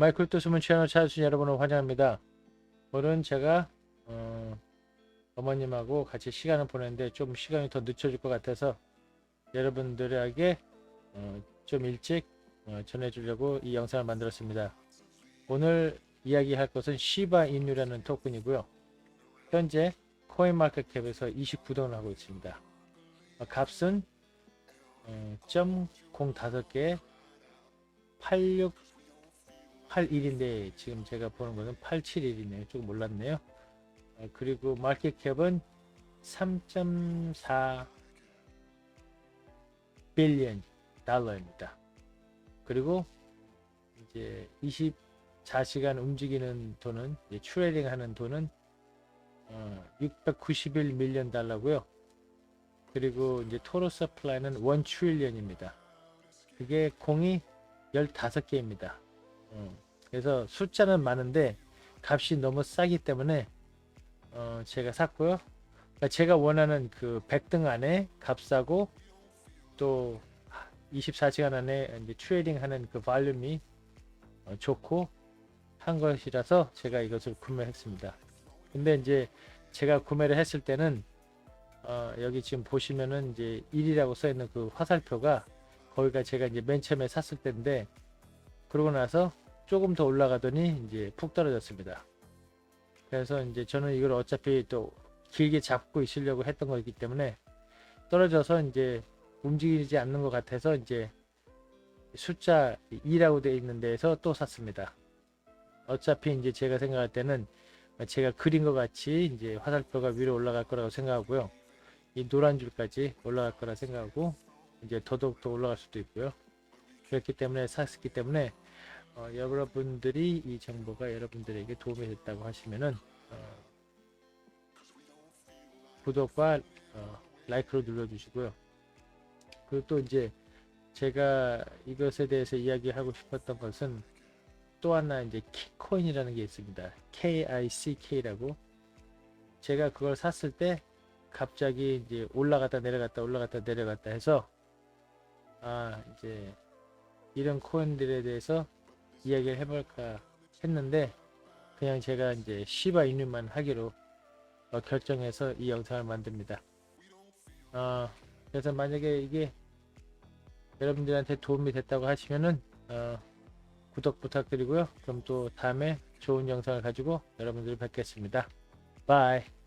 마이클 또 숨은 채널 찾아주신 여러분을 환영합니다. 오늘은 제가 어, 어머님하고 같이 시간을 보내는데 좀 시간이 더 늦춰질 것 같아서 여러분들에게 어, 좀 일찍 어, 전해주려고 이 영상을 만들었습니다. 오늘 이야기할 것은 시바 인유라는 토큰이고요. 현재 코인마켓캡에서 29등을 하고 있습니다. 어, 값은 어, 0.05개 8681인데 지금 제가 보는 거는 871이네요. 조금 몰랐네요. 어, 그리고 마켓캡은 3.4 빌리언 달러입니다. 그리고 이제 24시간 움직이는 돈은 트레이딩 하는 돈은 어, 691 밀리언 달러고요. 그리고 이제 토로 서플라이는 1 트릴리언입니다. 그게 공이 15개입니다. 어, 그래서 숫자는 많은데 값이 너무 싸기 때문에 어, 제가 샀고요. 그러니까 제가 원하는 그 100등 안에 값싸고 또 24시간 안에 이제 트레이딩 하는 그 발륨이 어, 좋고 한 것이라서 제가 이것을 구매했습니다. 근데 이제 제가 구매를 했을 때는 어, 여기 지금 보시면은 이제 1이라고 써 있는 그 화살표가 거기가 제가 이제 맨 처음에 샀을 때인데 그러고 나서 조금 더 올라가더니 이제 푹 떨어졌습니다. 그래서 이제 저는 이걸 어차피 또 길게 잡고 있으려고 했던 거기 때문에 떨어져서 이제 움직이지 않는 것 같아서 이제 숫자 2라고 되어 있는 데에서 또 샀습니다. 어차피 이제 제가 생각할 때는 제가 그린 것 같이 이제 화살표가 위로 올라갈 거라고 생각하고요. 이 노란 줄까지 올라갈 거라 생각하고 이제 더더욱 더 올라갈 수도 있고요. 그렇기 때문에 샀기 때문에 어, 여러분들이 이 정보가 여러분들에게 도움이 됐다고 하시면은 어, 구독과 어, 라이크로 눌러주시고요. 그리고 또 이제 제가 이것에 대해서 이야기하고 싶었던 것은 또 하나 이제 키코인이라는 게 있습니다. KICK라고 제가 그걸 샀을 때 갑자기 이제 올라갔다 내려갔다 올라갔다 내려갔다 해서 아 이제 이런 코인들에 대해서 이야기를 해볼까 했는데 그냥 제가 이제 시바 인유만 하기로 어, 결정해서 이 영상을 만듭니다. 어, 그래서 만약에 이게 여러분들한테 도움이 됐다고 하시면은 어, 구독 부탁드리고요. 그럼 또 다음에 좋은 영상을 가지고 여러분들을 뵙겠습니다. 바이.